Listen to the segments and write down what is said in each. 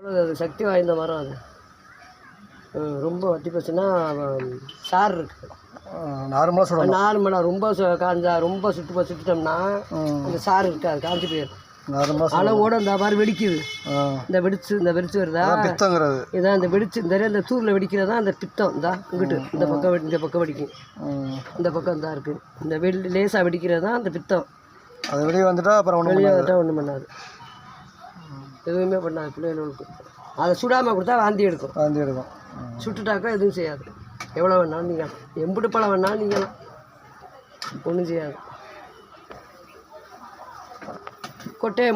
அவ்வளோ சக்தி வாய்ந்த மரம் அது? ரொம்ப வத்தி போச்சுன்னா சார் இருக்கு. நார்மலாக சொல்லணும் நார்மலாக ரொம்ப காஞ்சா ரொம்ப சுட்டு சுட்டுட்டோம்னா அந்த சாறு இருக்காது காஞ்சி போயிடும் அளவோட இந்த மாதிரி வெடிக்குது. இந்த வெடிச்சு இந்த வெடிச்சு வருதா? பித்தங்கிறது. இதான் இந்த வெடிச்சு இந்த இந்த தூரில் வெடிக்கிறது தான் அந்த பித்தம் இந்தா இங்கிட்டு இந்த பக்கம் இந்த பக்கம் வெடிக்கும். இந்த பக்கம் தான் இருக்குது இந்த வெடி லேசாக வெடிக்கிறது தான் அந்த பித்தம். அது வெளியே வந்துட்டா அப்புறம் வெளியே வந்துட்டா ஒன்றும் பண்ணாது. எதுவுமே பண்ணாது பிள்ளைகளுக்கு அதை சுடாமல் கொடுத்தா வாந்தி எடுக்கும். வாந்தி எடுக்கும். சுட்டுட்டாக்கா எதுவும் செய்யாது. எவ்வளோ வேணாலும் நீங்கள் எம்புட்டு பழம் வேணாலும் நீங்களாம் ஒன்றும் செய்யாது. கொட்டையை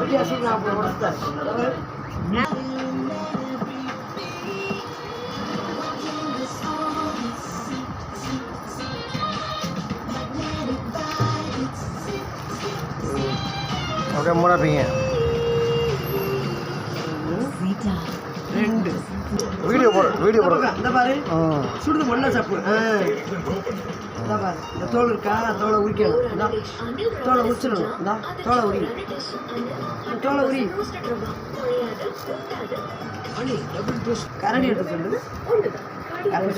வெட்டியா அப்படியே மூடாப்பீங்க. ரெண்டு. வீடியோ போட வீடியோ போட. இந்த பாரு. சுடுது மண்ணை சாப்பு. ஆ. இந்த தோல் இருக்கா? தோலை உரிக்கணும். தோலை உரிச்சிடணும். இந்தா. தோலை உரி. தோலை உரி. கரண்டி எடுத்து சொல்லு. கரண்டி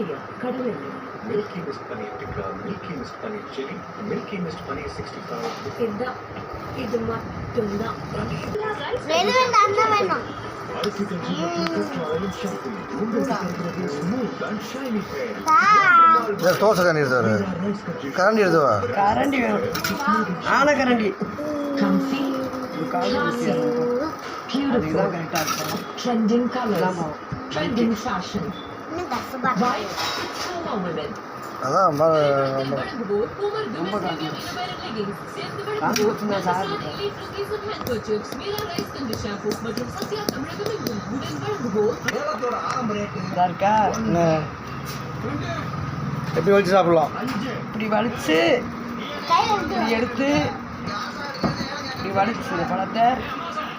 சொல்லு ஸ்பூன் எடுத்துட்டு வாப்பா Milky Mist Paneer Tikka, Milky Mist Paneer Chili, Milky Mist Paneer 65. இது மட்டும்தான் அரிசி கஞ்சி மற்றும் கற்ற ஆயிலும் ஷாம்பு உங்களுக்கு தருகிறது ஸ்மூத் அண்ட் ஷைனி ஹேர் இந்த தோசை கரண்டி எடுத்து வர ரைஸ் கஞ்சி கரண்டி. வேணும் ஆன கரண்டி கரெக்டாக இருக்கும். அதான் சார் என்ன எப்படி வச்சு சாப்பிடலாம்? இப்படி வலிச்சு இப்படி எடுத்து இப்படி வலிச்சு இந்த பழத்தை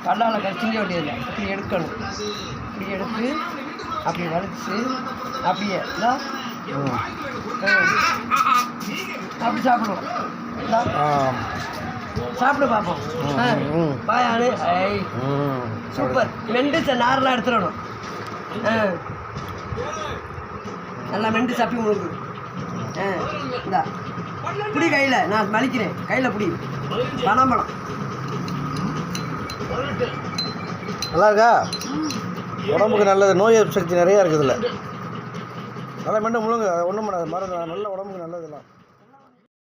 கல்லால் கடிச்சிங்க வேண்டியதில்லை. இப்படி எடுக்கணும். இப்படி எடுத்து அப்படி வலிச்சு அப்படியே அப்படி சாப்பிடுவோம். சாப்பிடு பார்ப்போம். பாயானு ஐ சூப்பர். மெண்டு நாரெலாம் எடுத்துடணும். ஆ. நல்லா மெண்டு சப்பி முழுங்கு ஆ. இந்தா. பிடி கையில். நான் மலிக்கிறேன். கையில் பிடி. பணம் பணம். நல்லா இருக்கா உடம்புக்கு நல்லது. நோய் எதிர்ப்பு சக்தி நிறையா இருக்குதுல்ல. நல்லா மெண்டு முழுங்க. ஒன்றும் பண்ணாது. மருந்து நல்ல உடம்புக்கு நல்லதுலாம்.